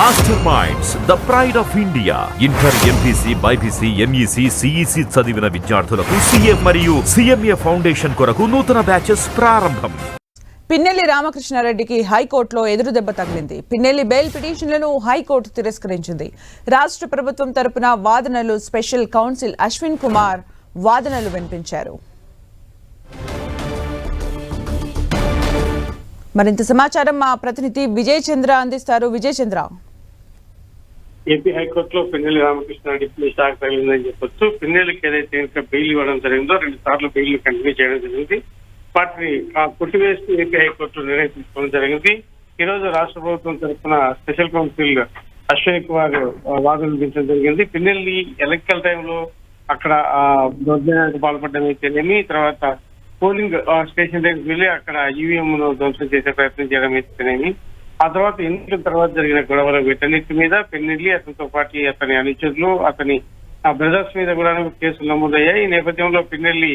Master minds the pride of India inter MPC BiPC MEC CEC చదివిన విద్యార్థులకు CM మరియు CMA foundation కొరకు నూతన బ్యాచెస్ ప్రారంభం. పిన్నెల్లి రామకృష్ణారెడ్డికి హైకోర్టులో ఎదురుదెబ్బ తగిలింది. పిన్నెల్లి బెయిల్ పిటిషన్లను హైకోర్టు తిరస్కరించింది. రాష్ట్ర ప్రభుత్వం తరపున వాదనలు స్పెషల్ కౌన్సిల్ అశ్విన్ కుమార్ వాదనలు వినిపించారు. మరింత సమాచారం మా ప్రతినిధి విజయ్ చంద్ర అందిస్తారు. విజయ్ చంద్ర ఏపీ హైకోర్టులో పిన్నెల్లి రామకృష్ణారెడ్డికి షాక్ తగిలిందని చెప్పొచ్చు. పిన్నెల్లికి ఏదైతే ఇంకా బెయిల్ ఇవ్వడం జరిగిందో రెండు సార్లు బెయిల్ కంటిన్యూ చేయడం జరిగింది. వాటిని ఆ, కొట్టివేసి ఏపీ హైకోర్టు నిర్ణయం తీసుకోవడం జరిగింది. ఈ రోజు రాష్ట్ర ప్రభుత్వం తరఫున స్పెషల్ కౌన్సిల్ అశ్విని కుమార్ వాదన వినిపించడం జరిగింది. పిన్నెల్లి ఎలక్ట్రికల్ టైంలో అక్కడ ఆ, దౌర్జన్యానికి పాల్పడడం అయితేనేమి తర్వాత పోలింగ్ స్టేషన్ దగ్గరికి వెళ్ళి అక్కడ ఈవీఎం ను ధ్వంసం చేసే ప్రయత్నం చేయడం అయితేనేమి ఆ తర్వాత ఎన్నికల తర్వాత జరిగిన గొడవలు వీటన్నిటి మీద పెన్నెల్లి అతనితో పాటు అతని అనుచరులు అతని బ్రదర్స్ మీద కూడా కేసులు నమోదయ్యాయి. ఈ నేపథ్యంలో పిన్నెల్లి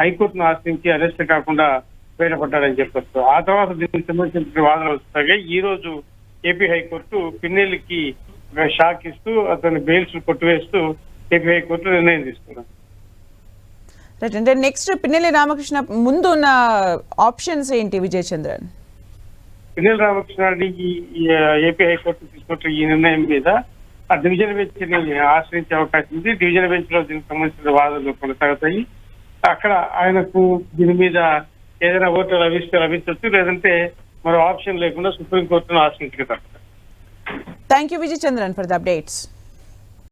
హైకోర్టును ఆశ్రయించి అరెస్ట్ కాకుండా బయటపడ్డాడని చెప్పొచ్చు. ఆ తర్వాత దీనికి సంబంధించిన వాదనలు వస్తాయి. ఈ రోజు ఏపీ హైకోర్టు పిన్నెల్లికి షాక్ ఇస్తూ అతని బెయిల్స్ కొట్టివేస్తూ ఏపీ హైకోర్టు నిర్ణయం తీసుకున్నారు. రైట్ అంటే నెక్స్ట్ పిన్నెల్లి రామకృష్ణ ముందు ఉన్న ఆప్షన్స్ ఏంటి విజయ్ చంద్రన్ పిన్నెల రామకృష్ణారెడ్డికి ఈ, ఏపీ హైకోర్టు తీసుకున్న ఈ నిర్ణయం మీద ఆ డివిజన్ బెంచ్ని ఆశ్రయించే అవకాశం ఉంది. డివిజన్ బెంచ్లో దీనికి సంబంధించిన వాదనలు కొనసాగుతాయి. అక్కడ ఆయనకు దీని మీద ఏదైనా ఓటు లభిస్తే లభించవచ్చు. లేదంటే మరో ఆప్షన్ లేకుండా సుప్రీంకోర్టును ఆశ్రయించగలుగుతారు. Thank you Vijay Chandran for the updates